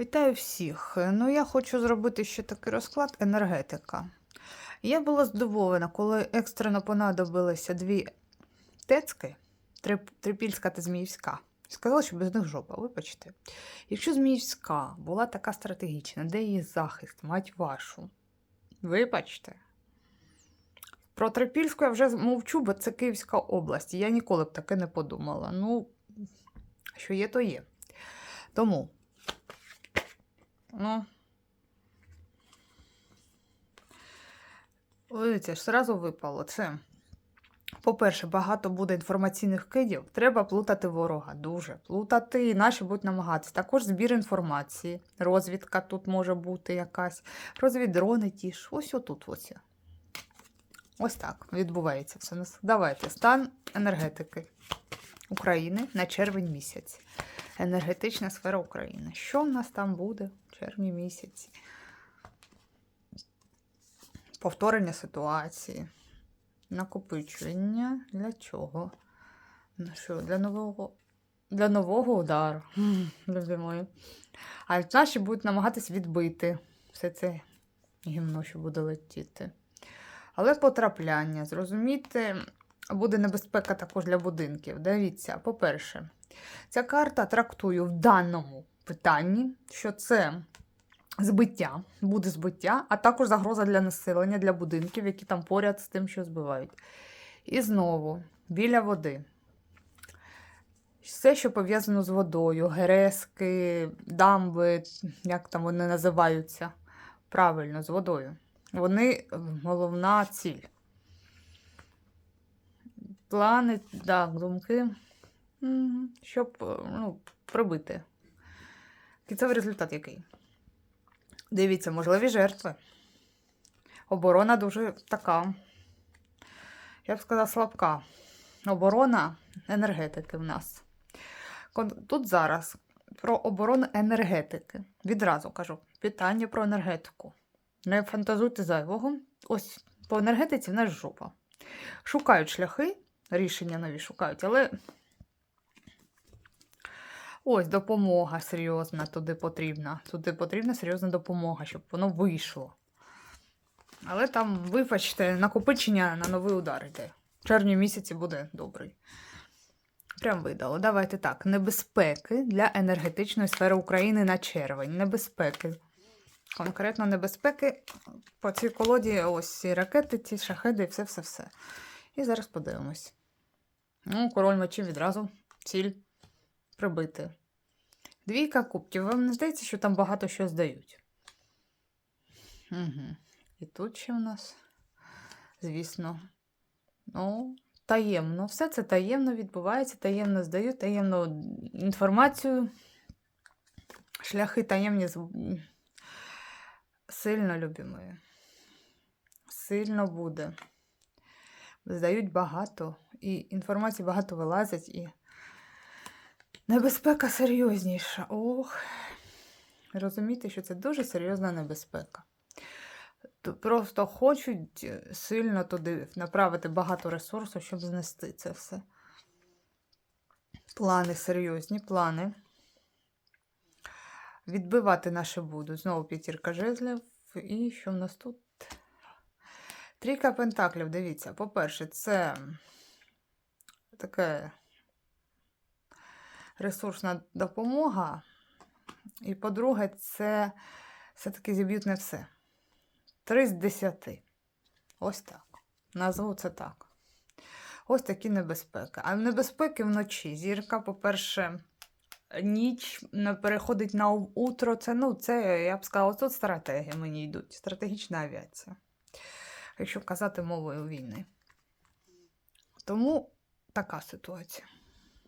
Вітаю всіх. Ну, я хочу зробити ще такий розклад енергетика. Я була здивована, коли екстрено понадобилися дві тецьки, Трип- Трипільська та Зміївська. Сказали, що без них жопа, вибачте. Якщо Зміївська була така стратегічна, де її захист, мать вашу, вибачте. Про Трипільську я вже мовчу, бо це Київська область. Я ніколи б таке не подумала. Ну, що є, то є. Тому. Ну. Дивіться, ж зразу випало. Це. По-перше, багато буде інформаційних кидів. Треба плутати ворога. Дуже плутати, і наші будуть намагатися. Також збір інформації, розвідка тут може бути якась, розвіддрони ті ж. Ось отут ось. Ось так відбувається все. Давайте. Стан енергетики України на червень місяць. Енергетична сфера України. Що в нас там буде в червні місяці? Повторення ситуації. Накопичення. Для чого? Ну що, для нового. Для нового удару. Любі мої. А наші будуть намагатись відбити все це гімно, що буде летіти. Але потрапляння, зрозуміти, буде небезпека також для будинків. Дивіться, по-перше, ця карта трактує в даному питанні, що це збиття, буде збиття, а також загроза для населення, для будинків, які там поряд з тим, що збивають. І знову біля води. Все, що пов'язано з водою, герески, дамби, як там вони називаються, правильно, з водою. Вони головна ціль. Плани, так, думки. Щоб е, ну, прибити. Кінцевий результат який? Дивіться, можливі жертви. Оборона дуже така, я б сказала, слабка. Оборона енергетики в нас. Тут зараз про оборону енергетики. Відразу кажу, питання про енергетику. Не фантазуйте зайвого. Ось по енергетиці в нас жопа. Шукають шляхи, рішення нові шукають, але ось допомога серйозна туди потрібна. Туди потрібна серйозна допомога, щоб воно вийшло. Але там, вибачте, накопичення на новий удар йде. В червні місяці буде добрий. Прям видало. Давайте так. Небезпеки для енергетичної сфери України на червень. Небезпеки. Конкретно небезпеки по цій колоді ось ці ракети, ці шахеди і все-все-все. І зараз подивимось. Ну, король мечів відразу ціль прибити. Двійка кубків. Вам не здається, що там багато що здають. Угу. І тут ще в нас, звісно, ну, таємно. Все це таємно відбувається, таємно здають, таємно інформацію. Шляхи таємні сильно любимої. Сильно буде. Здають багато, і інформації багато вилазять, і небезпека серйозніша. Ох. Розумієте, що це дуже серйозна небезпека. Просто хочуть е, сильно туди направити багато ресурсу, щоб знести це все. Плани серйозні, плани. Відбивати наші будуть. Знову п'ятірка жезлів. І що в нас тут? Трійка пентаклів, дивіться. По-перше, це таке ресурсна допомога. І по-друге, це все-таки зіб'ють не все. Три з десяти. Ось так. Назву це так. Ось такі небезпеки. А небезпеки вночі. Зірка, по-перше, ніч переходить на утро. Це, ну, це, я б сказала, тут стратегії мені йдуть. Стратегічна авіація. Якщо казати мовою війни. Тому така ситуація.